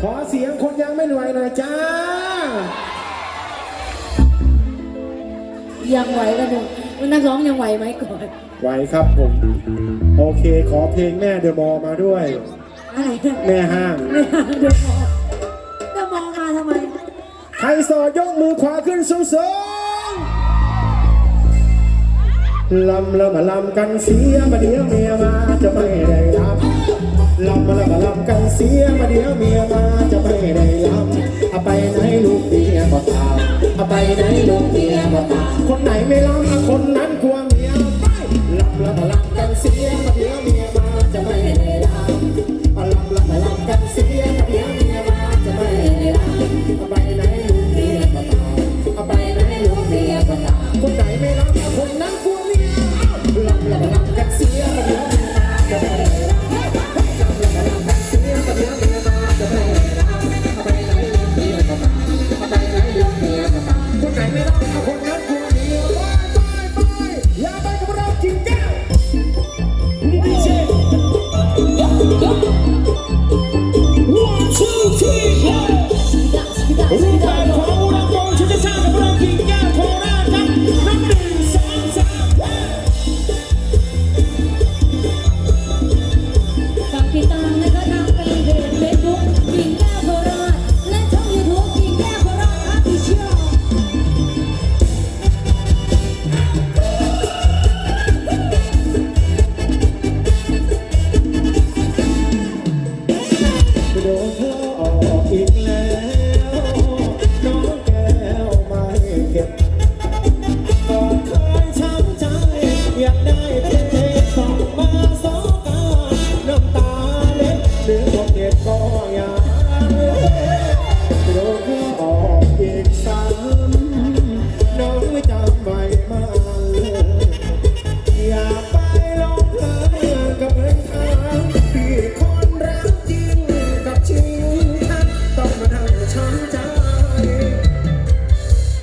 ขอเสียงคนยังไม่ไหวหน่อยจ้า ยังไหวกันหมันนักร้องยังไหวไหมก่อน ไหวครับผม โอเค ขอเพลงแม่เดอะมอมาด้วยแม่ห้าง ไม่เอาเดี๋มองเดี๋มองมาทำไม ใครสอดยกมือขวาขึ้นสูงๆลำลำมาลำกันเสียมาเดียวเมียมาจะไม่ได้ ลำมาแล้วก็ลำกันเสียมาเดียวเมียมาจะไม่ได้ลำเอาไปไหนลูกดี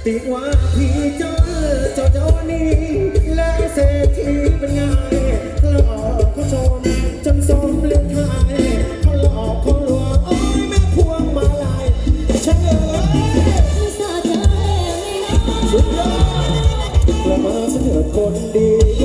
ติว่าพี่เจ้าเจ้าเจ้านี้และเศรษฐีเป็นไงหลอกเขาชมจนสมเลือดหายเขาหลอกเขาลวงโอ้ยแม่พวงมาลัยฉันเอ๋ยสะใจไม่นะสุดยเดประมาเสนอคนดี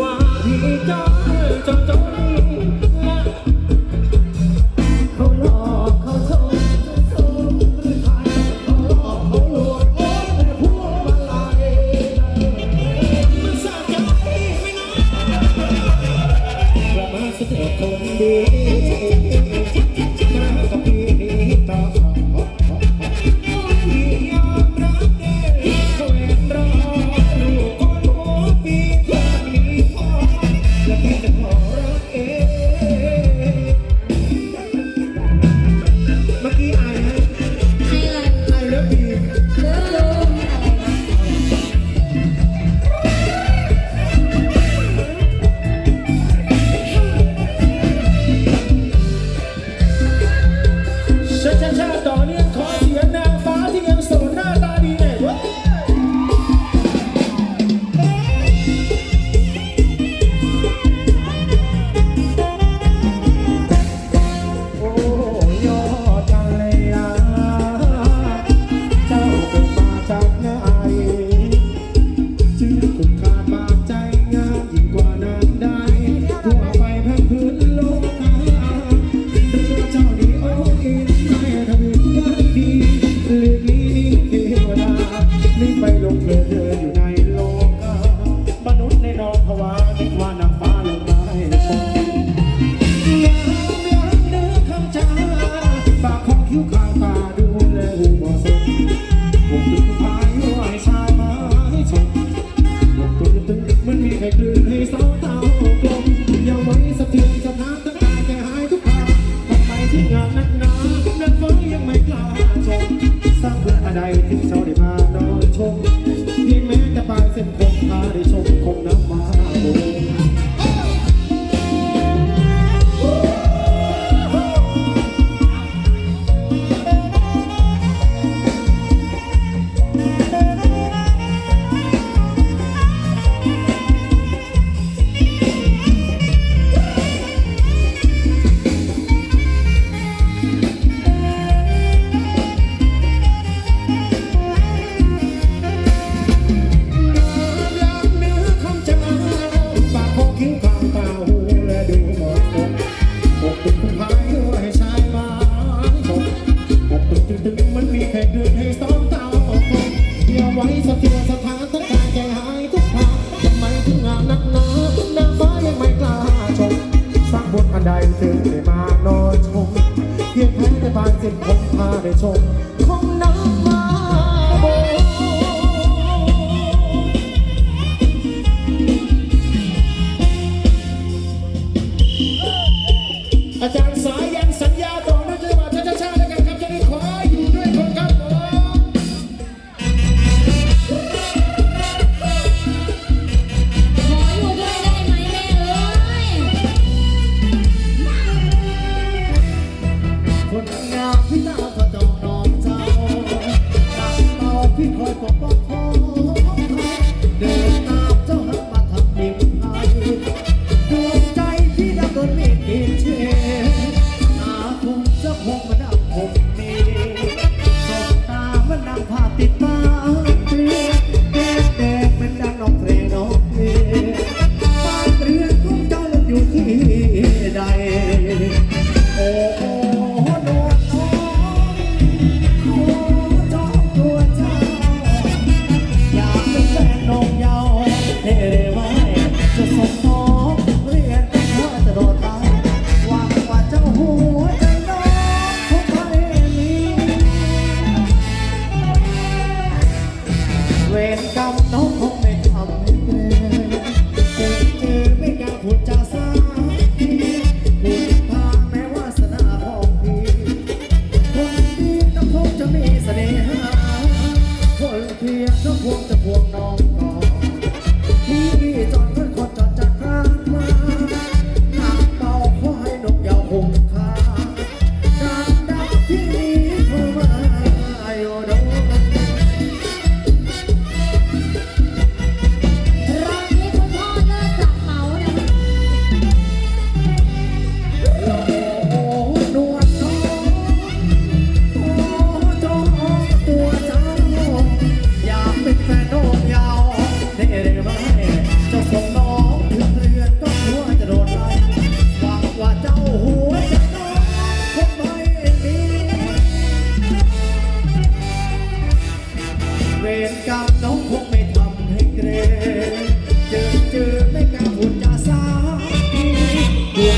ว่าพี่จ้องจ้องจ้องเขาหลอกเขาชมชมรือใเขาหลอกเขาลวงโอ้แต่พวกมาลายมันสะใจไม่น้อยกลัมาสุดคนดี มีแค่เดือนให้สองตาออกมาอย่าไว้สะเทือนสถานทั้งกายใจหายทุกทางทำไมถึงงามนักหนานางฟ้ายังไม่กล้าชมสร้างบทอันใดถึงได้มานอนชม เพียงแค่ในบานเส้นผมพาได้ชม into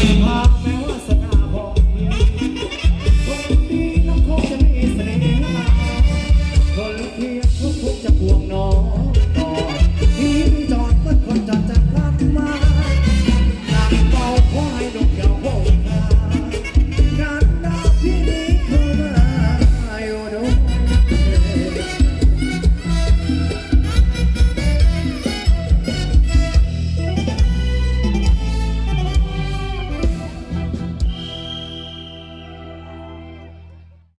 Amen.